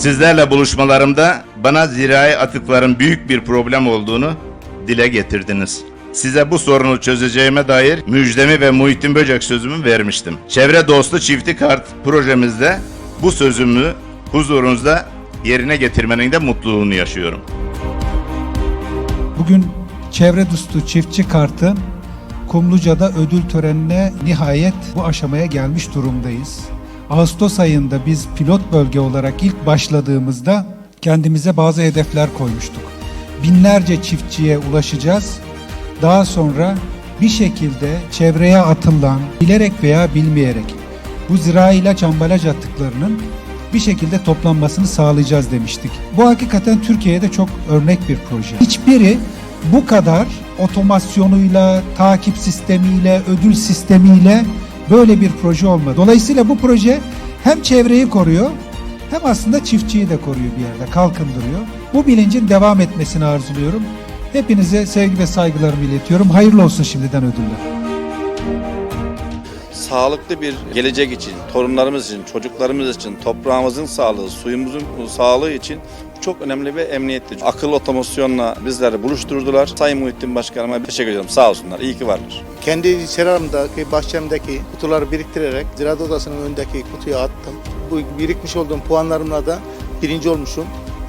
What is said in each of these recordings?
Sizlerle buluşmalarımda bana zirai atıkların büyük bir problem olduğunu dile getirdiniz. Size bu sorunu çözeceğime dair müjdemi ve Muhittin Böcek sözümü vermiştim. Çevre dostu çifti kart projemizde bu sözümü huzurunuzda yerine getirmenin de mutluluğunu yaşıyorum. Bugün çevre dostu çiftçi kartı Kumluca'da ödül törenine nihayet bu aşamaya gelmiş durumdayız. Ağustos ayında biz pilot bölge olarak ilk başladığımızda kendimize bazı hedefler koymuştuk. Binlerce çiftçiye ulaşacağız. Daha sonra bir şekilde çevreye atılan, bilerek veya bilmeyerek bu zirai ilaç ambalaj atıklarının bir şekilde toplanmasını sağlayacağız demiştik. Bu hakikaten Türkiye'de çok örnek bir proje. Hiçbiri bu kadar otomasyonuyla, takip sistemiyle, ödül sistemiyle böyle bir proje olmadı. Dolayısıyla bu proje hem çevreyi koruyor hem aslında çiftçiyi de koruyor bir yerde, kalkındırıyor. Bu bilincin devam etmesini arzuluyorum. Hepinize sevgi ve saygılarımı iletiyorum. Hayırlı olsun şimdiden ödüller. sağlıklı bir gelecek için, torunlarımız için, çocuklarımız için, toprağımızın sağlığı, suyumuzun sağlığı için çok önemli ve emniyetli. Akıllı otomasyonla bizleri buluşturdular. Sayın Muhittin Başkanıma teşekkür ediyorum. Sağ olsunlar. İyi ki varlar. Kendi seramdaki bahçemdeki kutuları biriktirerek Ziraat Odası'nın önündeki kutuya attım. Bu birikmiş olduğum puanlarımla da birinci olmuşum.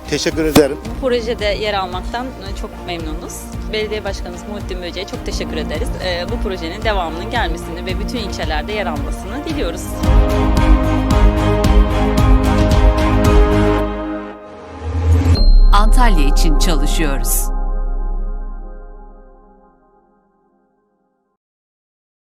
Teşekkür ederim. Bu projede yer almaktan çok memnunuz. Belediye Başkanımız Muhittin Böce'ye çok teşekkür ederiz. Ee, Bu projenin devamının gelmesini ve bütün ilçelerde yer almasını diliyoruz. Antalya için çalışıyoruz.